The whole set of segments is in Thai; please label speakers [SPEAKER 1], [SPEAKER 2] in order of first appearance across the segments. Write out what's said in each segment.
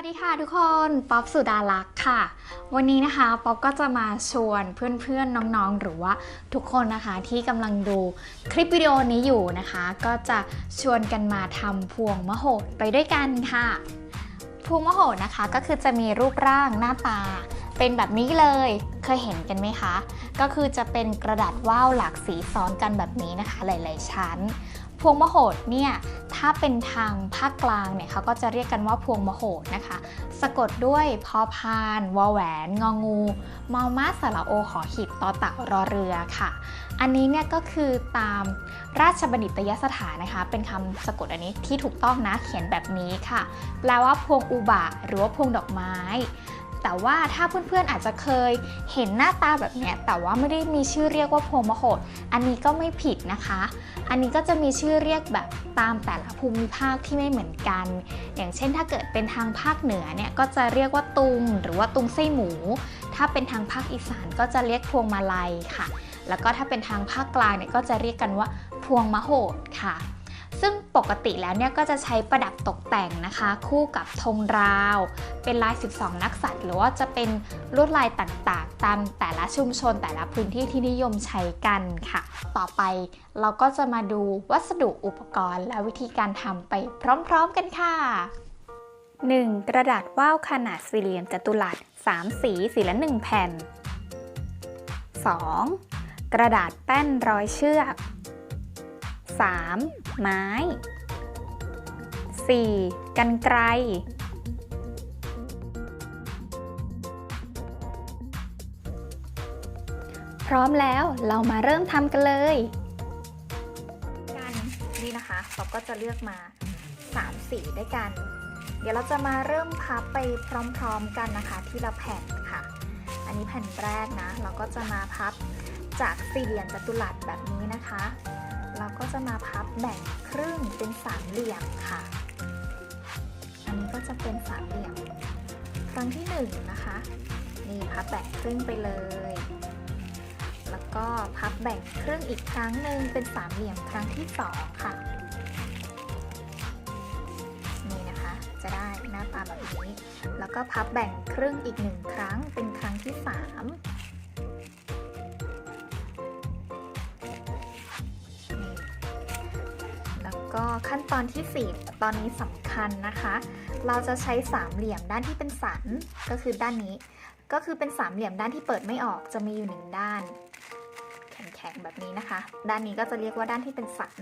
[SPEAKER 1] วัสดีค่ะทุกคน ป๊อปสุดารักษ์ค่ะ วันนี้นะคะป๊อปก็จะมาชวนเพื่อนๆน้องๆ หรือว่าทุกคนนะคะที่กำลังดูคลิปวิดีโอนี้อยู่นะคะ ก็จะชวนกันมาทำพวงมะโหดไปด้วยกันค่ะ พวงมะโหดนะคะก็คือจะมีรูปร่างหน้าตา เป็นแบบนี้เลยเคยเห็นกันไหมคะ ก็คือจะเป็นกระดาษว่าวหลากสีซ้อนกันแบบนี้นะคะ หลาย ๆ ชั้น พวงมโหดเนี่ยถ้าเป็นทางภาคกลางเนี่ยเขาก็จะเรียกกันว่าพวงมโหดนะคะ สะกดด้วยพอพานวอแหวน งองูมอมาสระโอหอหีบต่อต่ารอเรือค่ะ อันนี้เนี่ยก็คือตามราชบัณฑิตยสถานนะคะ เป็นคำสะกดอันนี้ที่ถูกต้องนะเขียนแบบนี้ค่ะ แปลว่าพวงอุบะหรือว่าพวงดอกไม้ แต่ว่าถ้าเพื่อนๆอาจจะเคยเห็นหน้าตาแบบเนี้ยแต่ว่าไม่ได้มีชื่อเรียกว่าพวงมะโหด อันนี้ก็ไม่ผิดนะคะ อันนี้ก็จะมีชื่อเรียกแบบตามแต่ละภูมิภาคที่ไม่เหมือนกัน อย่างเช่นถ้าเกิดเป็นทางภาคเหนือเนี่ยก็จะเรียกว่าตุงหรือว่าตุงไส้หมู ถ้าเป็นทางภาคอีสานก็จะเรียกพวงมาลัยค่ะ แล้วก็ถ้าเป็นทางภาคกลางเนี่ยก็จะเรียกกันว่าพวงมะโหดค่ะ ซึ่งปกติแล้วเนี่ยก็จะใช้ประดับตกแต่งนะคะ คู่กับธงราว เป็นลาย 12 นักษัตริย์ หรือว่าจะเป็นลวดลายต่างๆ ตามแต่ละชุมชนแต่ละพื้นที่ที่นิยมใช้กันค่ะ ต่อไปเราก็จะมาดูวัสดุอุปกรณ์ และวิธีการทำไปพร้อมๆกันค่ะ 1. กระดาษว่าวขนาดสี่เหลี่ยมจัตุรัส 3 สีสีละ 1 แผ่น 2. กระดาษแป้นร้อยเชือก 3. ไม้ 4. กันไกร พร้อมแล้วเรามาเริ่มทำกันเลย กันนี่นะคะเราก็จะเลือกมา 3 สีด้วยกัน เดี๋ยวเราจะมาเริ่มพับไปพร้อมๆกันนะคะ ที่ละแผ่นค่ะ อันนี้แผ่นแรกนะ เราก็จะมาพับจากสี่เหลี่ยมจัตุรัสแบบนี้นะคะ เราก็จะมาพับแบ่งครึ่งเป็นสามเหลี่ยมค่ะ อันนี้ก็จะเป็นสามเหลี่ยม ครั้งที่หนึ่งนะคะ นี่พับแบ่งครึ่งไปเลย แล้วก็พับแบ่งครึ่งอีกครั้งหนึ่งเป็นสามเหลี่ยมครั้งที่สองค่ะ นี่นะคะ จะได้หน้าตาแบบนี้ แล้วก็พับแบ่งครึ่งอีกหนึ่งครั้งเป็นครั้งที่สาม ก็ขั้นตอนที่ 4 ตอนนี้สำคัญนะคะ เราจะใช้สามเหลี่ยมด้านที่เป็นสันก็คือด้านนี้ ก็คือเป็นสามเหลี่ยมด้านที่เปิดไม่ออกจะมีอยู่หนึ่งด้าน แข็งๆแบบนี้นะคะ ด้านนี้ก็จะเรียกว่าด้านที่เป็นสัน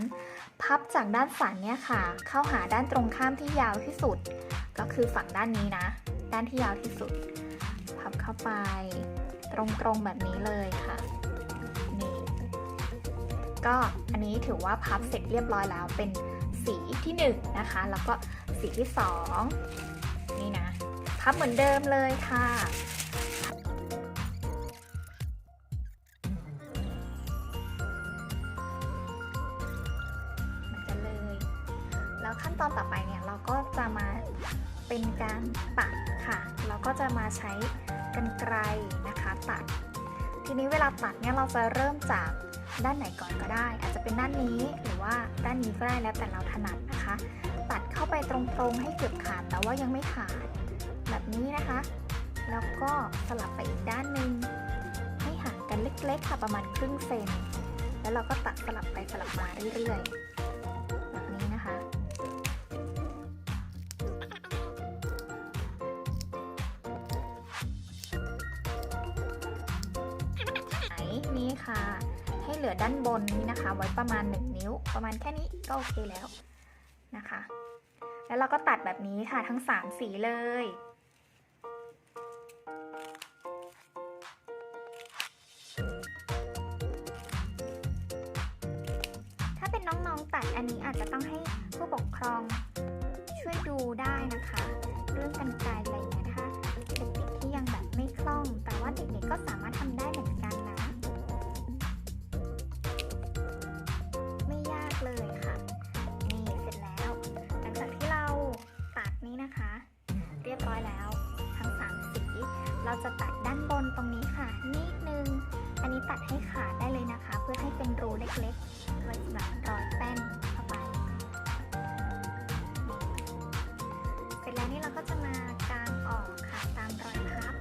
[SPEAKER 1] พับจากด้านสันเนี่ยค่ะ เข้าหาด้านตรงข้ามที่ยาวที่สุด ก็คือฝั่งด้านนี้นะ ด้านที่ยาวที่สุด พับเข้าไป ตรงๆแบบนี้เลยค่ะ ก็อันนี้ถือว่าพับเสร็จเรียบร้อยแล้วเป็นสีที่1นงนะคะ แล้วก็สีที่ 2 นี่นะ พับเหมือนเดิมเลยค่ะเหมือนกันเลยแล้วขั้นตอนต่อไปเนี่ยเราก็จะมาเป็นการตัดค่ะ เราก็จะมาใช้กรรไกรนะคะตัด ทีนี้เวลาตัดเนี่ยเราจะเริ่มจากด้านไหนก่อนก็ได้ อาจจะเป็นด้านนี้หรือว่าด้านนี้ก็ได้แล้วแต่เราถนัดนะคะ ตัดเข้าไปตรงๆให้เกือบขาดแต่ว่ายังไม่ขาด แบบนี้นะคะ แล้วก็สลับไปอีกด้านหนึ่งให้ห่างกันเล็กๆค่ะประมาณครึ่งเซนแล้วเราก็ตัดสลับไปสลับมาเรื่อยๆ ค่ะให้เหลือด้านบนนี้นะคะ ไว้ประมาณ 1 นิ้ว ประมาณแค่นี้ก็โอเคแล้วนะคะ แล้วเราก็ตัดแบบนี้ค่ะทั้ง 3 สีเลยถ้าเป็นน้องๆตัดอันนี้อาจจะต้องให้ผู้ปกครองช่วยดูได้นะคะ เรื่องกันไกลอะไรอย่างเงี้ยนะคะเด็กๆที่ยังแบบไม่คล่อง แต่ว่าเด็กๆก็สามารถทำได้เหมือนกันนะ เราจะตัดด้านบนตรงนี้ค่ะ นิดนึง อันนี้ตัดให้ขาดได้เลยนะคะ เพื่อให้เป็นรูเล็กๆไว้สำหรับร้อยแป้นเข้าไป เสร็จแล้วนี่เราก็จะมากางออกค่ะตามรอยพับ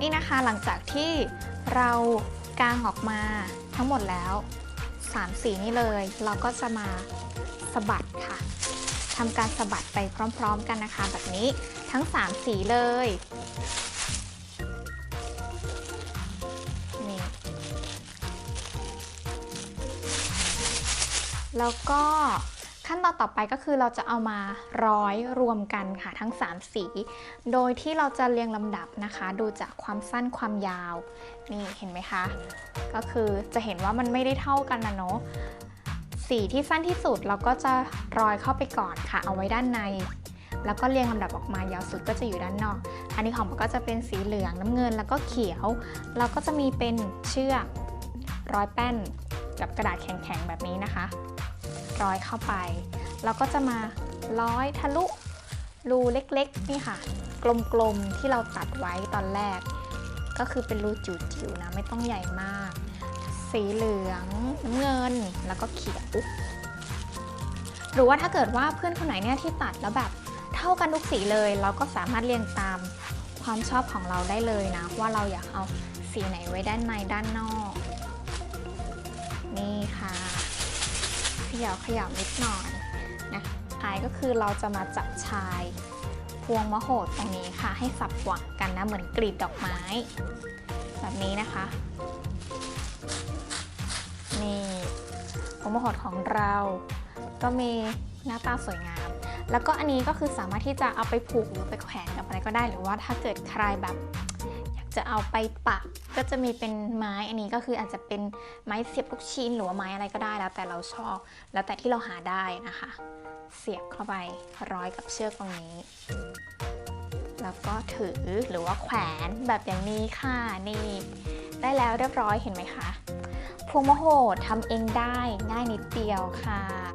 [SPEAKER 1] นี่นะคะหลังจากที่เรากางออกมาทั้งหมดแล้ว 3 สีนี่เลย เราก็จะมาสะบัดค่ะทำการสะบัดไปพร้อม ๆ กันนะคะ แบบนี้ทั้ง 3 สีเลยนี่แล้วก็ ขั้นตอนต่อไปก็คือเราจะเอามาร้อยรวมกันค่ะทั้ง 3 สี โดยที่เราจะเรียงลำดับนะคะ ดูจากความสั้นความยาว นี่เห็นไหมคะ ก็คือจะเห็นว่ามันไม่ได้เท่ากันนะเนาะสีที่สั้นที่สุดเราก็จะร้อยเข้าไปก่อนค่ะ เอาไว้ด้านใน แล้วก็เรียงลำดับออกมายาวสุดก็จะอยู่ด้านนอก อันนี้ของมันก็จะเป็นสีเหลืองน้ำเงินแล้วก็เขียวเราก็จะมีเป็นเชือกร้อยแป้นกับกระดาษแข็งๆแบบนี้นะคะ ร้อยเข้าไป เราก็จะมาร้อยทะลุรูเล็กๆนี่ค่ะ กลมๆที่เราตัดไว้ตอนแรก ก็คือเป็นรูจิ๋วๆนะไม่ต้องใหญ่มาก สีเหลืองน้ำเงินแล้วก็เขียวหรือว่าถ้าเกิดว่าเพื่อนคนไหนเนี่ยที่ตัดแล้วแบบเท่ากันทุกสีเลย เราก็สามารถเรียงตามความชอบของเราได้เลยนะ ว่าเราอยากเอาสีไหนไว้ด้านในด้านนอก นี่ค่ะ ขยับขยับนิดหน่อยนะท้ายก็คือเราจะมาจับชายพวงมะโหดตรงนี้ค่ะ ให้สับหวังกันนะเหมือนกรีบดอกไม้ แบบนี้นะคะนี่พวงมะโหดของเรา ก็มีหน้าตาสวยงาม แล้วก็อันนี้ก็คือสามารถที่จะเอาไปผูกหรือไปแขวนกับอะไรก็ได้ หรือว่าถ้าเกิดใครแบบ จะเอาไปปักก็จะมีเป็นไม้อันนี้ก็คืออาจจะเป็นไม้เสียบลูกชิ้นหรือว่าไม้อะไรก็ได้แล้วแต่เราชอบ แล้วแต่ที่เราหาได้นะคะ เสียบเข้าไปร้อยกับเชือกตรงนี้ แล้วก็ถือหรือว่าแขวนแบบอย่างนี้ค่ะนี่ ได้แล้วเรียบร้อยเห็นไหมคะพวงมโหดทำเองได้ง่ายนิดเดียวค่ะ